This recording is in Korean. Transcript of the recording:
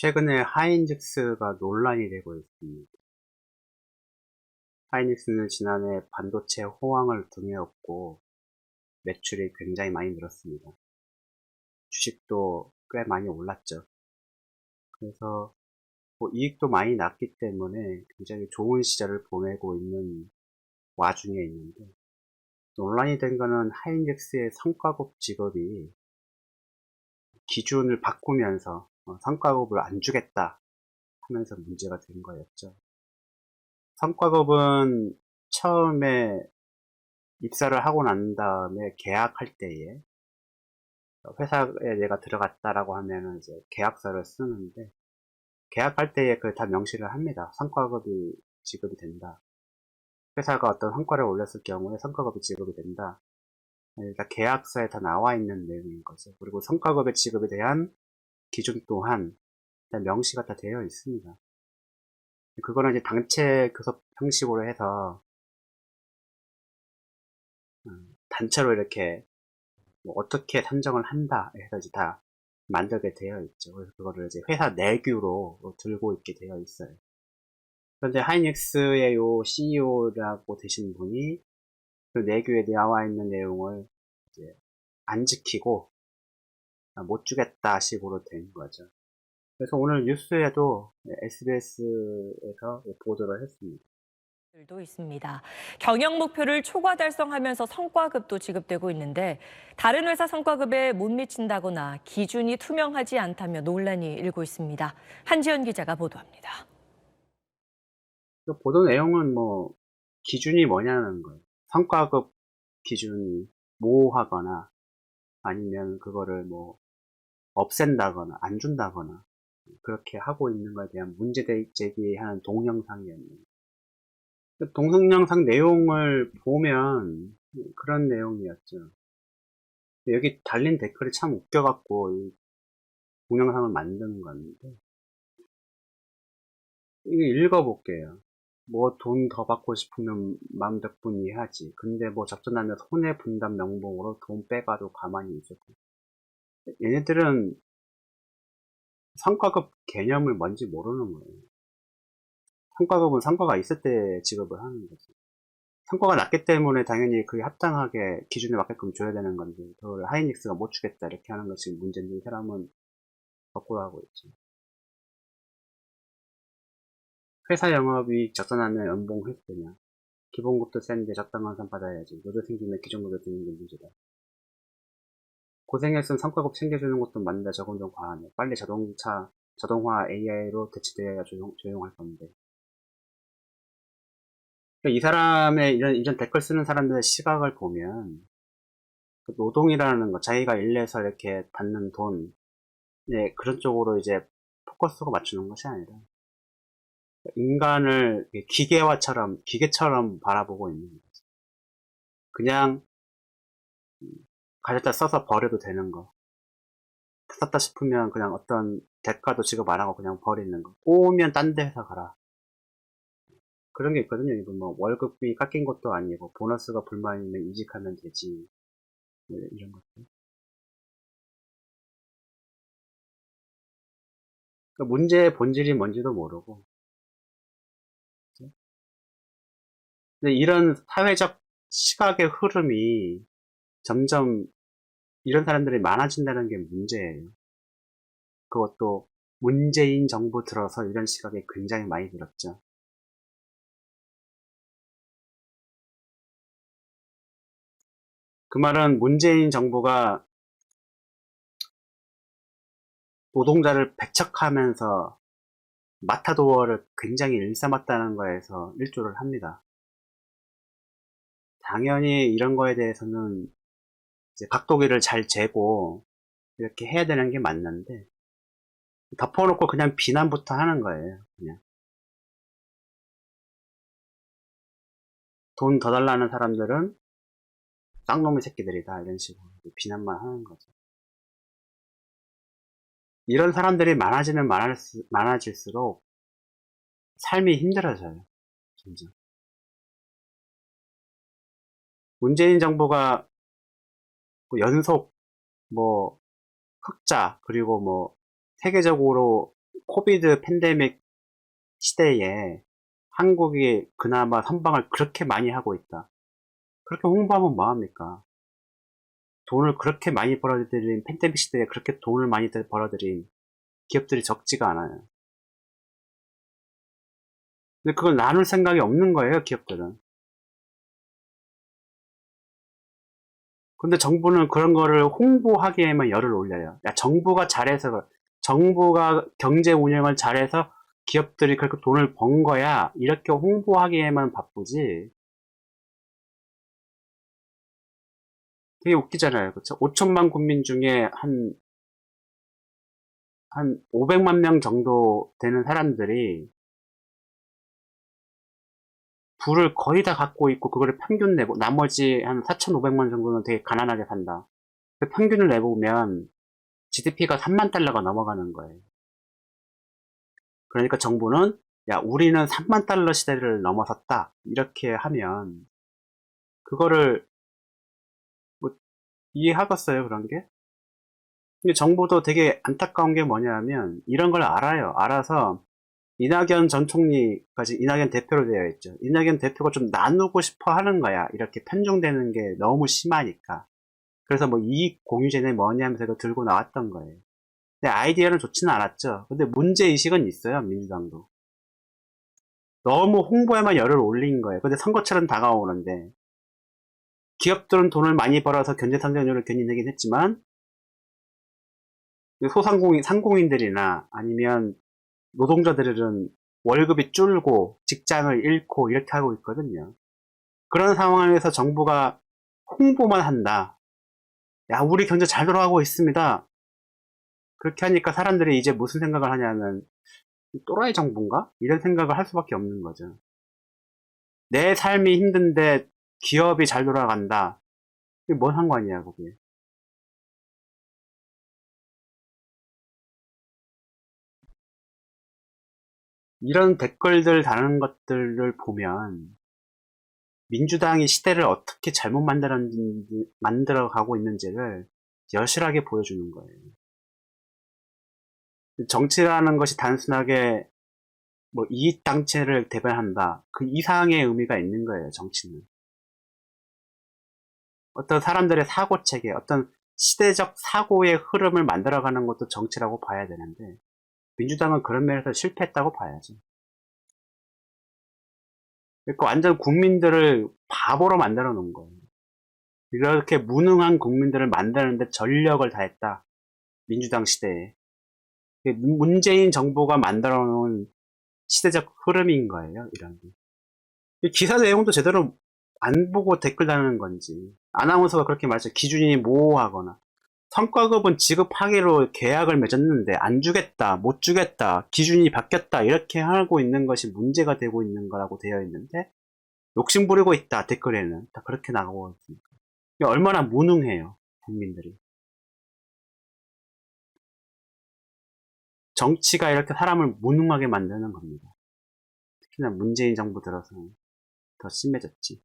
최근에 하이닉스가 논란이 되고 있습니다. 하이닉스는 지난해 반도체 호황을 등에 업고 매출이 굉장히 많이 늘었습니다. 주식도 꽤 많이 올랐죠. 그래서 뭐 이익도 많이 났기 때문에 굉장히 좋은 시절을 보내고 있는 와중에 있는데 논란이 된 거는 하이닉스의 성과급 직업이 기준을 바꾸면서 어, 성과급을 안 주겠다 하면서 문제가 된 거였죠. 성과급은 처음에 입사를 하고 난 다음에 계약할 때에 회사에 내가 들어갔다라고 하면은 이제 계약서를 쓰는데 계약할 때에 그 다 명시를 합니다. 성과급이 지급이 된다. 회사가 어떤 성과를 올렸을 경우에 성과급이 지급이 된다. 일단 계약서에 다 나와 있는 내용인 거죠. 그리고 성과급의 지급에 대한 기준 또한 일단 명시가 다 되어 있습니다. 그거는 이제 단체 교섭 형식으로 해서 음, 단체로 이렇게 뭐 어떻게 산정을 한다 해서 이제 다 만들게 되어 있죠. 그래서 그거를 이제 회사 내규로 들고 있게 되어 있어요. 그런데 하이닉스의 요 CEO라고 되신 분이 그 내규에 나와 있는 내용을 이제 안 지키고 못 주겠다 식으로 된 거죠. 그래서 오늘 뉴스에도 SBS에서 보도를 했습니다. 들도 있습니다. 경영 목표를 초과 달성하면서 성과급도 지급되고 있는데 다른 회사 성과급에 못 미친다거나 기준이 투명하지 않다며 논란이 일고 있습니다. 한지연 기자가 보도합니다. 그 보도 내용은 뭐 기준이 뭐냐는 거예요. 성과급 기준이 모호하거나 아니면 그거를 뭐 없앤다거나 안 준다거나 그렇게 하고 있는 것에 대한 문제 제기하는 동영상이었네요. 그 동영상 내용을 보면 그런 내용이었죠. 여기 달린 댓글이 참 웃겨갖고 이 동영상을 만든 건데 이거 읽어볼게요. 뭐 돈 더 받고 싶으면 마음대로 해야지. 근데 뭐 접전하면 손해 분담 명목으로 돈 빼가도 가만히 있었고 얘네들은 성과급 개념을 뭔지 모르는 거예요. 성과급은 성과가 있을 때 지급을 하는 거지. 성과가 낮기 때문에 당연히 그에 합당하게 기준에 맞게끔 줘야 되는 건데, 그걸 하이닉스가 못 주겠다 이렇게 하는 것이 문제인데, 이 사람은 거꾸로 하고 있지. 회사 영업이익 적산하면 연봉 회수되냐. 기본급도 센데 적당한 상 받아야지. 노조 생기면 기존급여 드는 게 문제다. 고생했으면 성과급 챙겨주는 것도 맞는데 저건 좀 과하네. 빨리 자동차, 자동화 AI로 대체되어야 조용, 조용할 건데. 그러니까 이 사람의 이런, 이런 댓글 쓰는 사람들의 시각을 보면, 그 노동이라는 거, 자기가 일해서 이렇게 받는 돈, 네, 그런 쪽으로 이제 포커스가 맞추는 것이 아니라, 인간을 기계화처럼, 기계처럼 바라보고 있는 거죠. 그냥, 가져다 써서 버려도 되는 거. 썼다 싶으면 그냥 어떤 대가도 지급 안 하고 그냥 버리는 거. 꼬우면 딴 데 회사 가라. 그런 게 있거든요. 이거 뭐 월급이 깎인 것도 아니고 보너스가 불만이면 이직하면 되지. 뭐 이런 것들. 그러니까 문제의 본질이 뭔지도 모르고. 근데 이런 사회적 시각의 흐름이 점점 이런 사람들이 많아진다는 게 문제예요. 그것도 문재인 정부 들어서 이런 시각이 굉장히 많이 들었죠. 그 말은 문재인 정부가 노동자를 배척하면서 마타도어를 굉장히 일삼았다는 거에서 일조를 합니다. 당연히 이런 거에 대해서는 각도기를 잘 재고 이렇게 해야 되는 게 맞는데 덮어놓고 그냥 비난부터 하는 거예요. 그냥 돈 더 달라는 사람들은 쌍놈의 새끼들이다 이런 식으로 비난만 하는 거죠. 이런 사람들이 많아지면 많아질수록 삶이 힘들어져요. 점점. 문재인 정부가 뭐 연속 뭐 흑자 그리고 뭐 세계적으로 코비드 팬데믹 시대에 한국이 그나마 선방을 그렇게 많이 하고 있다. 그렇게 홍보하면 뭐합니까? 돈을 그렇게 많이 벌어들인 팬데믹 시대에 그렇게 돈을 많이 벌어들인 기업들이 적지가 않아요. 근데 그걸 나눌 생각이 없는 거예요, 기업들은. 근데 정부는 그런 거를 홍보하기에만 열을 올려요. 야, 정부가 잘해서. 정부가 경제 운영을 잘해서 기업들이 그렇게 돈을 번 거야. 이렇게 홍보하기에만 바쁘지. 되게 웃기잖아요. 그쵸? 5천만 국민 중에 한, 한 500만 명 정도 되는 사람들이 부를 거의 다 갖고 있고 그거를 평균 내고 나머지 한 4,500만 정도는 되게 가난하게 산다. 그 평균을 내보면 GDP가 3만 달러가 넘어가는 거예요. 그러니까 정부는 야 우리는 3만 달러 시대를 넘어섰다 이렇게 하면 그거를 뭐 이해하겠어요 그런 게? 근데 정부도 되게 안타까운 게 뭐냐면 이런 걸 알아요. 알아서 이낙연 전 총리까지 이낙연 대표로 되어 있죠. 이낙연 대표가 좀 나누고 싶어 하는 거야. 이렇게 편중되는 게 너무 심하니까. 그래서 뭐 이익 공유제는 뭐냐 하면서 들고 나왔던 거예요. 근데 아이디어는 좋지는 않았죠. 근데 문제의식은 있어요, 민주당도. 너무 홍보에만 열을 올린 거예요. 근데 선거철은 다가오는데, 기업들은 돈을 많이 벌어서 경제성장률을 괜히 내긴 했지만, 소상공인, 상공인들이나 아니면 노동자들은 월급이 줄고 직장을 잃고 이렇게 하고 있거든요. 그런 상황에서 정부가 홍보만 한다. 야, 우리 경제 잘 돌아가고 있습니다. 그렇게 하니까 사람들이 이제 무슨 생각을 하냐면, 또라이 정부인가? 이런 생각을 할 수밖에 없는 거죠. 내 삶이 힘든데 기업이 잘 돌아간다. 이게 뭔 상관이야, 그게. 이런 댓글들 다는 것들을 보면 민주당이 시대를 어떻게 잘못 만들었는지, 만들어 가고 있는지를 여실하게 보여주는 거예요. 정치라는 것이 단순하게 뭐 이익 당체를 대변한다. 그 이상의 의미가 있는 거예요, 정치는. 어떤 사람들의 사고 체계, 어떤 시대적 사고의 흐름을 만들어가는 것도 정치라고 봐야 되는데, 민주당은 그런 면에서 실패했다고 봐야죠. 그러니까 완전 국민들을 바보로 만들어 놓은 거예요. 이렇게 무능한 국민들을 만드는데 전력을 다했다. 민주당 시대에. 문재인 정부가 만들어 놓은 시대적 흐름인 거예요, 이런 게. 기사 내용도 제대로 안 보고 댓글 다는 건지. 아나운서가 그렇게 말했죠. 기준이 모호하거나. 성과급은 지급하기로 계약을 맺었는데 안 주겠다, 못 주겠다, 기준이 바뀌었다 이렇게 하고 있는 것이 문제가 되고 있는 거라고 되어 있는데 욕심 부리고 있다 댓글에는 다 그렇게 나가고 있습니다. 얼마나 무능해요 국민들이. 정치가 이렇게 사람을 무능하게 만드는 겁니다. 특히나 문재인 정부 들어서는 더 심해졌지.